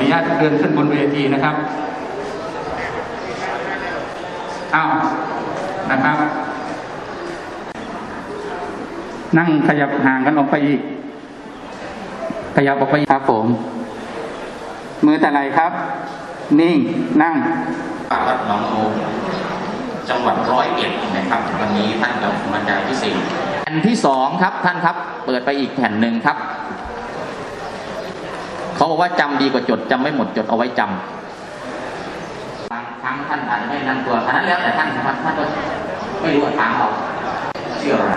ขออนุญาตเดินขึ้นบนเวทีนะครับอ้าวนะครับ นั่งขยับห่างกันออกไปอีก ขยับออกไปอีกครับผม มือแต่ไหนครับ นิ่งนั่งวัดหนองโอมจังหวัดร้อยเอ็ดนะครับวันนี้ท่านกับบรรยายพิเศษแผ่นที่สองครับท่านครับ เปิดไปอีกแผ่นหนึ่งครับ เขาบอกว่าจำดีกว่าจดจำไม่หมดจดเอาไว้จำบางครั้งท่านอาจจะไม่นั่งตัวอันนั้นแล้วแต่ท่านนะครับท่านก็ไม่รู้ว่าถามเราเชื่ออะไร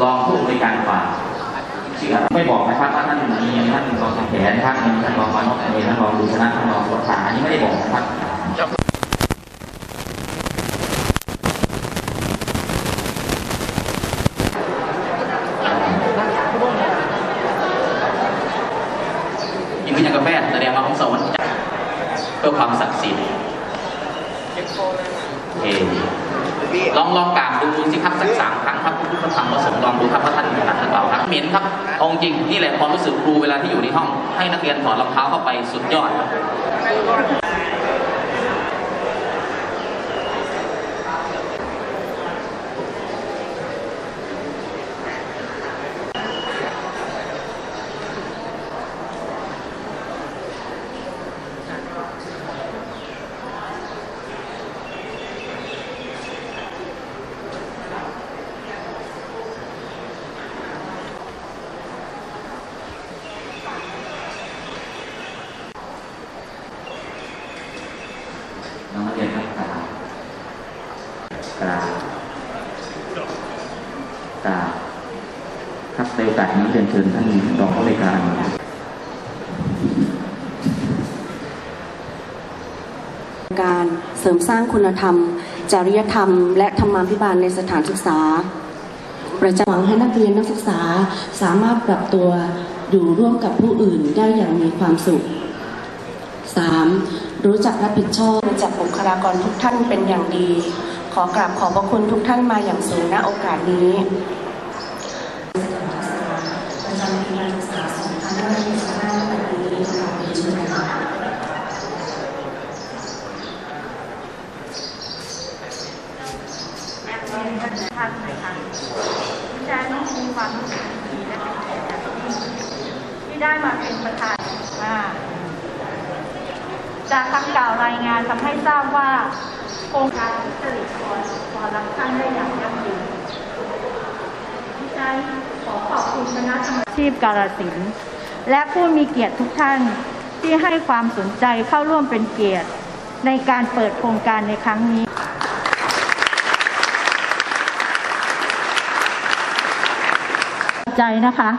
ลองพูดในการกว่าชื่อไม่บอกนะครับว่าท่านมีท่านรองแขนท่านมีท่านรองมานกมีท่านรองดูชนะท่านรองสุขาอันนี้ไม่ได้บอกนะครับ ยิ่งเป็นอย่างกาแฟแสดงว่าของสวรรค์จัดเพื่อ ความศักดิ์สิทธิ์โอเคลองลองกราบดูสิครับสักสามครั้งครับพุทธธรรมประสงค์ลองดูครับว่าท่านถนัดหรือเปล่าครับเหม็นครับเอาจริงนี่แหละความรู้สึกครูเวลาที่อยู่ในห้อง ให้นักเรียนถอดรองเท้าเข้าไปสุดยอดครับ น้องนักเรียนครับกราบ กาบกราบครับในโอกาสนี้เรียนเชิญท่านรองผู้ในการการเสริมสร้างคุณธรรม จริยธรรม และธรรมาภิบาลในสถานศึกษา ประจำหวังให้นักเรียนนักศึกษาสามารถปรับตัวอยู่ร่วมกับผู้อื่นได้อย่างมีความสุข 3. รู้จักรับผิดชอบรู้จักบุคลากรทุกท่านเป็นอย่างดี ขอกราบขอบพระคุณทุกท่านมาอย่างสูงณโอกาสนี้ประจำปีการศึกษา2525แบบนี้ขอบคุณชุดค่ะนักเรียนท่านท่านนะคะดิฉันมีความรู้สึกดีและเป็นเกียรติอย่างยิ่งที่ได้มาเป็นประธาน จากคำกล่าวรายงานทำให้ทราบว่าโครงการทุจริตพรพรรับท่านได้อย่างยั่งยืนดิฉันขอขอบคุณคณะทำอาชีพกาลสินธุ์และผู้มีเกียรติทุกท่านที่ให้ความสนใจเข้าร่วมเป็นเกียรติในการเปิดโครงการในครั้งนี้ใจนะคะ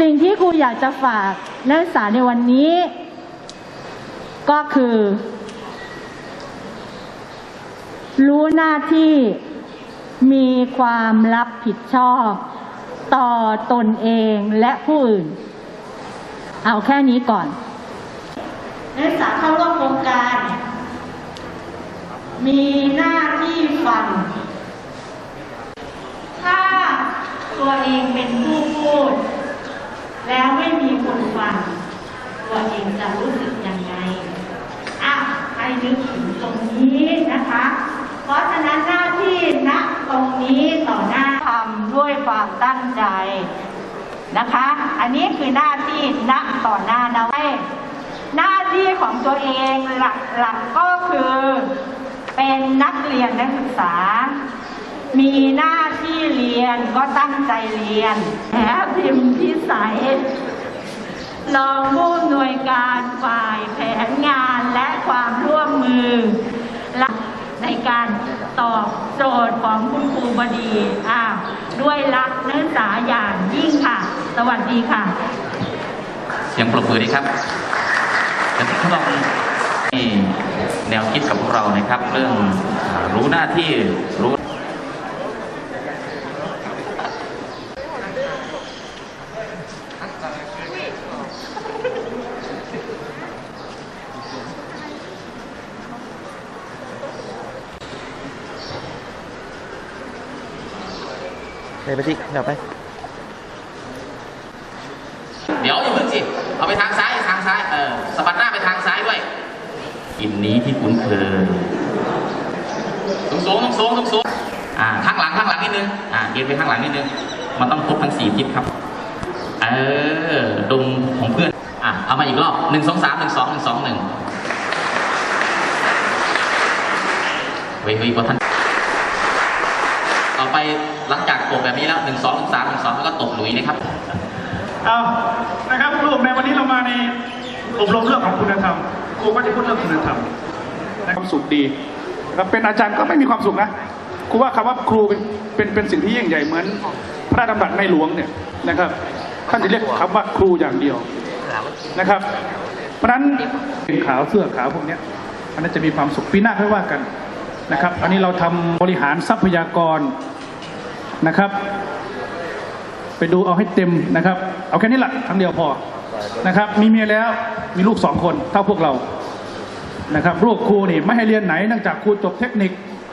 สิ่งที่ครูอยากจะฝาก นักศึกษาในวันนี้ ก็คือ รู้หน้าที่มีความรับผิดชอบต่อตนเองและผู้อื่น เอาแค่นี้ก่อน นักศึกษาเข้าร่วมโครงการ มีหน้าที่ฟัง ถ้าตัวเองเป็นผู้พูด แล้วไม่มีคนฟังตัวเองจะรู้สึกยังไงอะให้นึกถึงตรงนี้นะคะ เพราะฉะนั้นหน้าที่ณตรงนี้ต่อหน้าทำด้วยความตั้งใจนะคะ อันนี้คือหน้าที่ณต่อหน้าเราหน้าที่ของตัวเองหลักๆก็คือ เป็นนักเรียนนักศึกษา มีหน้าที่เรียนก็ตั้งใจเรียนแอบ พิมพ์พิสัยรองผู้อำนวยการฝ่ายแผนงานและความร่วมมือ ในการตอบโจทย์ของคุณครูบดีอ่าด้วยรักนักศึกษาอย่างยิ่งค่ะ สวัสดีค่ะ เสียงปรบมือดีครับเดี๋ยวทดลองนี่แนวคิดกับพวกเรานะครับ เรื่องรู้หน้าที่รู้ ไปไปที่เดี๋ยวไป เดี๋ยวอย่าเพิ่งสิ เอาไปทางซ้ายทางซ้าย เออสะบัดหน้าไปทางซ้ายด้วยกินนี้ที่คุ้นเคยสูงสูงสูงสูงสูงอ่าข้างหลังข้างหลังนิดนึง อ่าเกียงไปข้างหลังนิดนึง มันต้องครบทั้งสี่ทิศครับ เออดงของเพื่อน อะ เอามาอีกรอบหนึ่งสองสามหนึ่งสองหนึ่งสองหนึ่งเฮ้ยเฮ้ยพอท่าน ต่อไปหลังจากตบแบบนี้แล้วหนึ่งสองหนึ่งสามหนึ่งสองแล้วก็ตบหลุยนะครับเอานะครับรูปในวันนี้เรามาในอบรมเรื่องของคุณธรรมครูก็จะพูดเรื่องคุณธรรมนะครับความสุขดีแล้วเป็นอาจารย์ก็ไม่มีความสุขนะครูว่าคำว่าครูเป็นเป็นเป็นสิ่งที่ยิ่งใหญ่เหมือน พระราชดำรัสในหลวงเนี่ยนะครับท่านจะเรียกคำว่าครูอย่างเดียวนะครับ เพราะฉะนั้นเป็นขาวเสื้อขาวพวกเนี้ยอันนั้นจะมีความสุขปีหน้าค่อยว่ากัน นะครับ อันนี้เราทำบริหารทรัพยากรนะครับ ไปดูเอาให้เต็มนะครับ เอาแค่นี้แหละครั้งเดียวพอนะครับ มีเมียแล้วมีลูกสองคนเท่าพวกเรานะครับลูกครูนี่ไม่ให้เรียนไหนเนื่องจากครูจบเทคนิค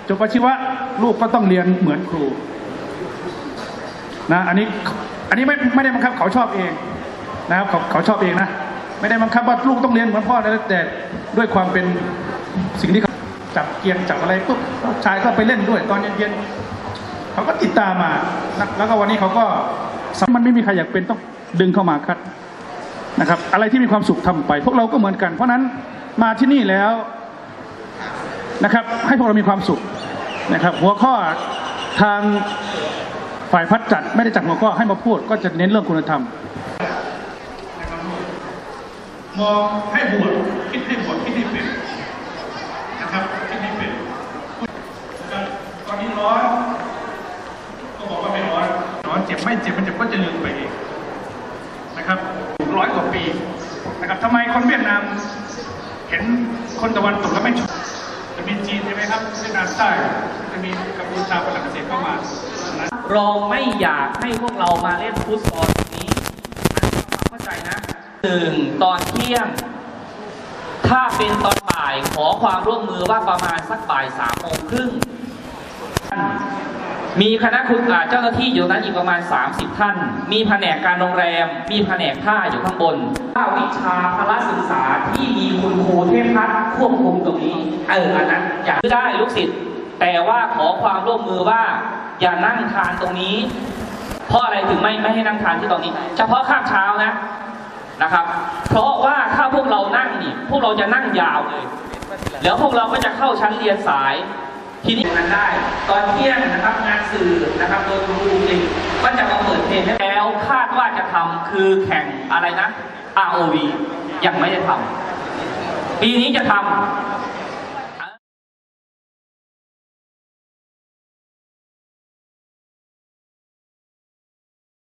จบอาชีวะลูกก็ต้องเรียนเหมือนครูนะอันนี้อันนี้ไม่ไม่ได้บังคับเขาชอบเองนะครับเขาเขาชอบเองนะ ไม่ได้บังคับว่าลูกต้องเรียนเหมือนพ่อนะแต่ด้วยความเป็นสิ่งที่ จับเกียงจับอะไรปุ๊บชายก็ไปเล่นด้วย ตอนเย็นๆเขาก็ติดตามมา แล้วก็วันนี้เขาก็มันไม่มีใครอยากเป็นต้องดึงเข้ามาคัดนะครับ อะไรที่มีความสุขทำไป พวกเราก็เหมือนกัน เพราะฉะนั้นมาที่นี่แล้วนะครับ ให้พวกเรามีความสุขนะครับ หัวข้อทางฝ่ายพัฒจัดไม่ได้จัดหัวข้อให้มาพูดก็จะเน้นเรื่องคุณธรรมมองให้บวกคิดให้บวกคิดให้เป็นนะครับคิดให้เป็น ตอนนี้ร้อนก็บอกว่าไม่ร้อนร้อนเจ็บไม่เจ็บมันเจ็บก็จะลืมไปเองนะครับร้อยกว่าปีนะครับทำไมคนเวียดนามเห็นคนตะวันตกแล้วไม่ชอบจะมีจีนใช่ไหมครับเวียดนามใต้จะมีกัมพูชาฝรั่งเศสเข้ามาเราไม่อยากให้พวกเรามาเล่นฟุตซอลตรงนี้ความเข้าใจนะหนึ่งตอนเที่ยง ถ้าเป็นตอนบ่ายขอความร่วมมือว่าประมาณสักบ่ายสามโมงครึ่ง มีคณะคุณเจ้าหน้าที่อยู่นั้นอีกประมาณ 30 ท่าน มีแผนกการโรงแรม มีแผนกผ้าอยู่ข้างบนภาวิชาพละศึกษาที่มีคุณครูเทพพัฒน์ควบคุมตรงนี้เอออันนั้นอยากได้ลูกศิษย์แต่ว่าขอความร่วมมือว่า อย่านั่งทานตรงนี้ เพราะอะไรถึงไม่ไม่ให้นั่งทานที่ตรงนี้ เฉพาะข้ามเช้านะนะครับ เพราะว่าถ้าพวกเรานั่งนี่พวกเราจะนั่งยาวเลยแล้วพวกเราก็จะเข้าชั้นเรียนสาย ทีนี้นั้นได้ ตอนเที่ยงนะครับงานสื่อนะครับโดยคุณครูเองก็จะมาเปิดเพลงให้แล้วคาดว่าจะทำคือแข่งอะไรนะ ROV ยังไม่ได้ทำปีนี้จะท